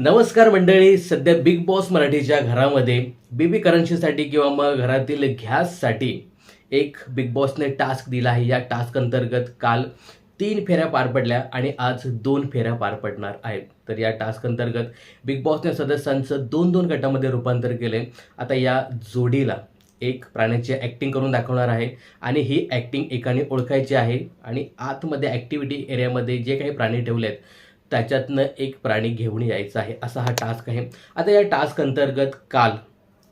नमस्कार मंडळी सध्या बिग बॉस मराठीच्या घरामध्ये बेबी करन्सीसाठी किंवा मग घरातील घ्याससाठी एक बिग बॉसने टास्क दिला आहे. या टास्क अंतर्गत काल तीन फेऱ्या पार पडल्या आणि आज दोन फेऱ्या पार पडणार आहेत. तर या टास्क अंतर्गत बिग बॉसने सदस्यांचं दोन दोन गटामध्ये रूपांतर केले. आता या जोडीला एक प्राण्याची ॲक्टिंग करून दाखवणार आहे आणि ही ॲक्टिंग एकाने ओळखायची आहे आणि आतमध्ये ॲक्टिव्हिटी एरियामध्ये जे काही प्राणी ठेवले आहेत त्याच्यातनं एक प्राणी घेऊन यायचा आहे असा हा टास्क आहे. आता या टास्क अंतर्गत काल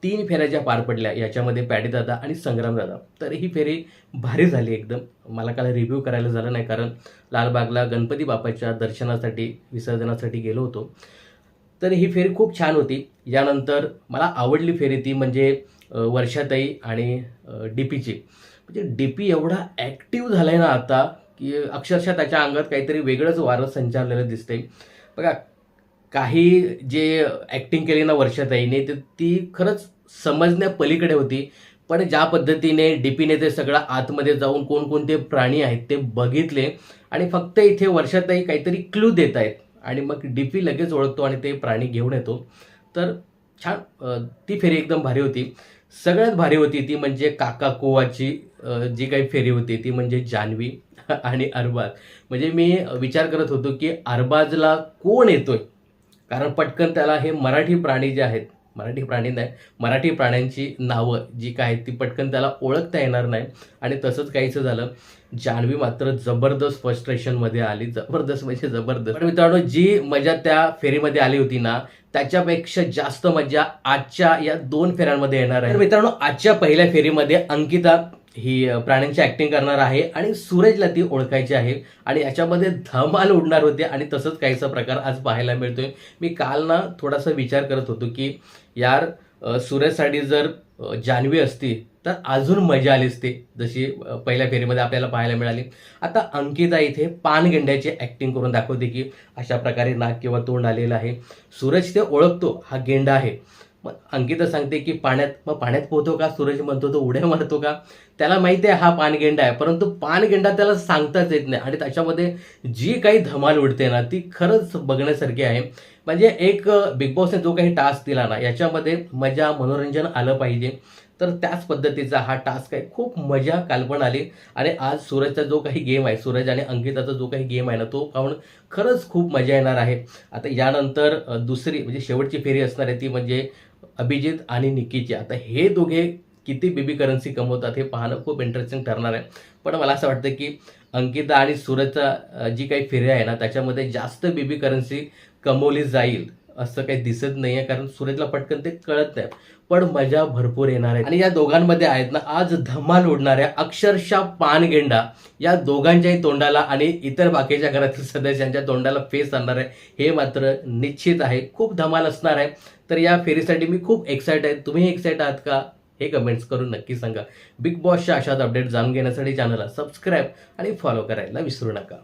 तीन फेऱ्या ज्या पार पडल्या. याच्यामध्ये पॅडीदादा आणि संग्रामदादा तर ही फेरी भारी झाली एकदम. मला काल रिव्ह्यू करायला झालं नाही कारण लालबागला गणपती बाप्पाच्या दर्शनासाठी विसर्जनासाठी गेलो होतो. तर ही फेरी खूप छान होती. यानंतर मला आवडली फेरी ती म्हणजे वर्षाताई आणि डी पीची म्हणजे डी पी एवढा ॲक्टिव्ह झाला आहे ना आता की अक्षरशः त्याच्या अंगात काहीतरी वेगळंच वारं संचारलेलं दिसतंय. बघा काही जे ॲक्टिंग केली ना वर्षाताईने तर ती खरंच समजण्यापलीकडे होती. पण ज्या पद्धतीने डीपीने ते सगळं आतमध्ये जाऊन कोणकोणते प्राणी आहेत ते बघितले आणि फक्त इथे वर्षाताई काहीतरी क्लू देत आहेत आणि मग डीपी लगेच ओळखतो आणि ते प्राणी घेऊन येतो. तर छान ती फेरी एकदम भारी होती. सगळ्यात भारी होती ती म्हणजे काका कोवाची जी काही फेरी होती ती म्हणजे जान्हवी आणि अरबाज. म्हणजे मी विचार करत होतो की अरबाजला कोण येतोय? कारण पटकन त्याला हे मराठी प्राणी जे आहेत मराठी प्राणी नाही. मराठी प्राण्यांची नावं जी काय आहेत ती पटकन त्याला ओळखता येणार नाही. आणि तसंच काहीचं झालं. जान्हवी मात्र जबरदस्त फ्रस्ट्रेशनमध्ये आली. जबरदस्त म्हणजे जबरदस्त. मित्रांनो जी मजा त्या फेरीमध्ये आली होती ना त्याच्यापेक्षा जास्त मजा आजच्या या दोन फेऱ्यांमध्ये येणार आहे. मित्रांनो आजच्या पहिल्या फेरीमध्ये अंकिता ही प्राण्यांची ऍक्टिंग करणार आहे आणि सूरजला ती ओळखायची आहे आणि याच्यामध्ये धमाल उडणार होते आणि तसंच काहीसा प्रकार आज पाहायला मिळतोय. मी काल ना थोडासा विचार करत होतो की यार सूरजसाठी जर जान्हवी असती तर अजून मजा आली असती जशी पहिल्या फेरीमध्ये आपल्याला पाहायला मिळाली. आता अंकिता इथे पानगेंड्याची ऍक्टिंग करून दाखवते की अशा प्रकारे नाक किंवा तोंड आलेलं आहे. सूरज ते ओळखतो हा गेंडा आहे. मग अंकिता सांगते की पाण्यात मग पाण्यात पोहतो का? सूरज म्हणतो तो उड्या मारतो का? त्याला माहिती आहे हा पानगेंडा आहे परंतु पानगेंडा त्याला सांगताच येत नाही. आणि त्याच्यामध्ये जी काही धमाल उडते ना ती खरंच बघण्यासारखी आहे. म्हणजे एक बिग बॉसने जो काही टास्क दिला ना याच्यामध्ये मजा मनोरंजन आलं पाहिजे. तर त्याच पद्धतीचा हा टास्क आहे. खूप मजा कालपण आली. आणि आज सूरजचा जो काही गेम आहे सूरज आणि अंकिताचा जो काही गेम आहे ना तो पाहून खरंच खूप मजा येणार आहे. आता यानंतर दुसरी म्हणजे शेवटची फेरी असणार आहे ती म्हणजे अभिजित आणि निकीची. आता हे दोघे किती बेबी करन्सी कमवतात हे पाहणं खूप इंटरेस्टिंग ठरणार आहे. पण मला असं वाटतं की अंकिता आणि सूरजचा जी काही फिर्या आहे ना त्याच्यामध्ये जास्त बेबी करन्सी कमवली जाईल. असं काही दिसत नाहीये कारण सूरजला पटकन ते कळत नाही. पण मजा भरपूर येणार आहे. आणि या दोघांमध्ये आहेत ना आज धमाल उडणाऱ्या अक्षरशः पानगेंडा. या दोघांच्याही तोंडाला आणि इतर बाकीच्या घरातील सदस्यांच्या तोंडाला फेस आणणार आहे. हे मात्र निश्चित आहे. खूप धमाल असणार आहे. तर या फेरीसाठी मी खूप एक्साइट आहे. तुम्ही एक्साइट आहात का? हे कमेंट्स करून नक्की सांगा. बिग बॉसच्या अशाच अपडेट जाणून घेण्यासाठी चॅनलला सबस्क्राईब आणि फॉलो करायला विसरू नका.